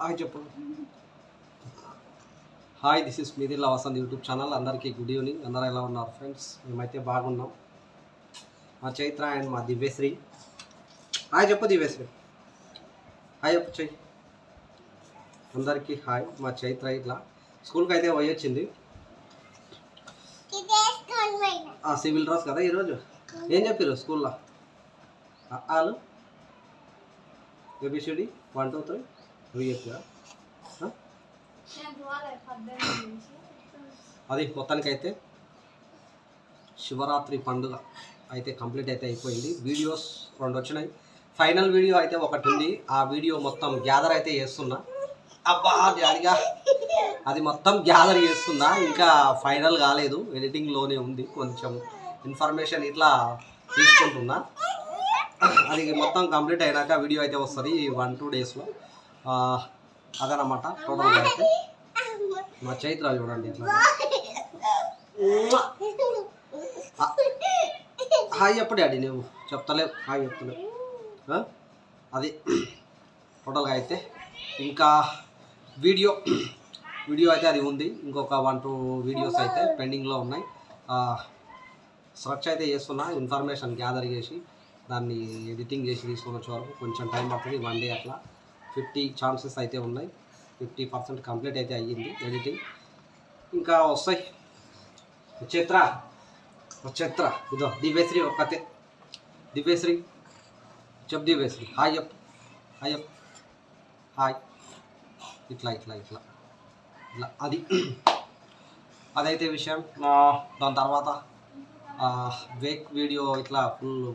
Hi చెప్పు. Hi this is మిదిల్లా Vasanth YouTube channel. అందరికీ గుడ్ ఈవినింగ్. అందరూ ఎలా ఉన్నారు ఫ్రెండ్స్? మేమైతే బాగున్నాం. మా చైత్ర అండ్ మా దివ్యశ్రీ. హాయ్ చెప్పు దివ్యశ్రీ. హాయ్ చెప్పు చెయ్యి అందరికీ హాయ్. మా చైత్ర ఇట్లా స్కూల్కి అయితే పోయి వచ్చింది. ఆ సివిల్ డ్రెస్ కదా ఈరోజు? ఏం చెప్పారు స్కూల్లో? ఆలు? ఏబిసిడి వన్ టూ త్రీ అవి అది మొత్తానికైతే శివరాత్రి పండుగ అయితే కంప్లీట్ అయితే అయిపోయింది. వీడియోస్ రెండు వచ్చినాయి. ఫైనల్ వీడియో అయితే ఒకటి ఉంది ఆ వీడియో మొత్తం గ్యాదర్ అయితే చేస్తున్నా. అబ్బా డాడీగా అది మొత్తం గ్యాదర్ చేస్తున్నా. ఇంకా ఫైనల్ కాలేదు. ఎడిటింగ్లోనే ఉంది. కొంచెం ఇన్ఫర్మేషన్ ఇట్లా తీసుకుంటున్నా. అది మొత్తం కంప్లీట్ అయినాక వీడియో అయితే వస్తుంది వన్ టూ డేస్లో. అదనమాట. టోటల్గా అయితే మా చైత్ర చూడండి ఇట్లా హాయ్ చెప్పు డాడీ నువ్వు చెప్తలేవు. హాయ్ చెప్తలేవు? అది టోటల్గా అయితే ఇంకా వీడియో వీడియో అయితే అది ఉంది. ఇంకొక వన్ టూ వీడియోస్ అయితే పెండింగ్లో ఉన్నాయి. సెర్చ్ అయితే చేస్తున్నా ఇన్ఫర్మేషన్ గ్యాదర్ చేసి దాన్ని ఎడిటింగ్ చేసి తీసుకొని వచ్చే వరకు కొంచెం టైం పడుతుంది వన్ డే అట్లా. ఫిఫ్టీ ఛాన్సెస్ అయితే ఉన్నాయి. ఫిఫ్టీ పర్సెంట్ కంప్లీట్ అయితే అయ్యింది ఎడిటింగ్. ఇంకా వస్తాయి. చిత్ర చిత్ర ఇదో దివ్యశ్రీ ఒక్కతే. దివ్యశ్రీ చెప్ దివ్యశ్రీ. హాయ్ చెప్పు. హాయ్ చెప్పు. హాయ్. ఇట్లా ఇట్లా ఇట్లా. ఇట్లా. అది. అదైతే విషయం. దాని తర్వాత వేక్ వీడియో ఇట్లా ఫుల్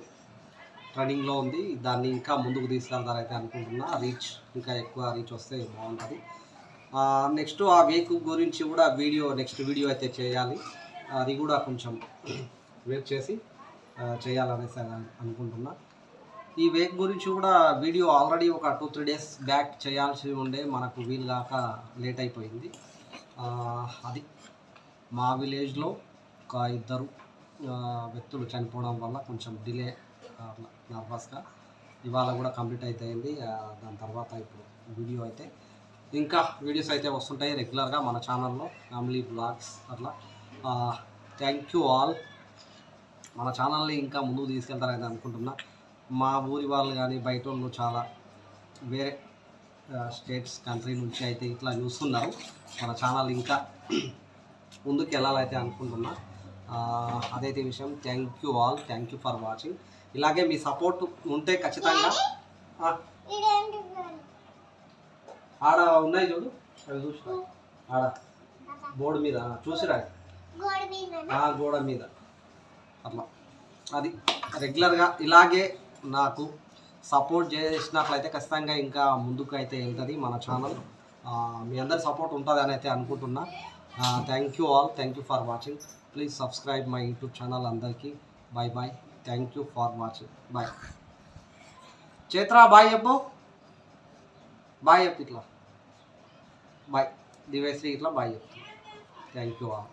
ట్రెండింగ్లో ఉంది. దాన్ని ఇంకా ముందుకు తీసుకెళ్తారైతే అనుకుంటున్నా. రీచ్ ఇంకా ఎక్కువ రీచ్ వస్తే బాగుంటుంది. నెక్స్ట్ ఆ వేక్ గురించి కూడా వీడియో నెక్స్ట్ వీడియో అయితే చేయాలి. అది కూడా కొంచెం వెయిట్ చేసి చేయాలనేసి అనుకుంటున్నా. ఈ వేక్ గురించి కూడా వీడియో ఆల్రెడీ ఒక టూ త్రీ డేస్ బ్యాక్ చేయాల్సి ఉండే. మనకు వీలు కాక లేట్ అయిపోయింది. అది మా విలేజ్లో ఒక ఇద్దరు వ్యక్తులు చనిపోవడం వల్ల కొంచెం డిలే నర్వస్గా ఇవాళ కూడా కంప్లీట్ అయితే అయింది దాని తర్వాత ఇప్పుడు వీడియో అయితే ఇంకా వీడియోస్ అయితే వస్తుంటాయి రెగ్యులర్గా మన ఛానల్లో ఫ్యామిలీ బ్లాగ్స్ అట్లా. థ్యాంక్ యూ ఆల్ మన ఛానల్ని ఇంకా ముందుకు తీసుకెళ్తారని అనుకుంటున్నా. మా ఊరి వాళ్ళు కానీ బయట వాళ్ళు చాలా వేరే స్టేట్స్ కంట్రీ నుంచి అయితే ఇట్లా చూస్తున్నారు. మన ఛానల్ ఇంకా ముందుకు వెళ్ళాలైతే అనుకుంటున్నా. అదైతే విషయం. Thank you all thank you for watching ఇలాగే మీ సపోర్ట్ ఉంటే ఖచ్చితంగా. ఆడ ఉన్నాయి చూడు. అవి చూసిరా? ఆడ. బోర్డు మీద. చూసిరా? గోడ మీద. అట్లా. అది రెగ్యులర్గా ఇలాగే నాకు సపోర్ట్ చేసినట్లయితే ఖచ్చితంగా ఇంకా ముందుకు అయితే వెళ్తుంది మన ఛానల్. మీ అందరి సపోర్ట్ ఉంటుంది అని అయితే అనుకుంటున్నా. Thank you all thank you for watching please subscribe my YouTube channel అందరికీ. Bye bye thank you for watching bye Chaitra bye చెప్పు బాయ్ చెప్పు ఇట్లా బాయ్ దివేశ్రీ ఇట్లా బాయ్ చెప్పు థ్యాంక్ యూ ఆల్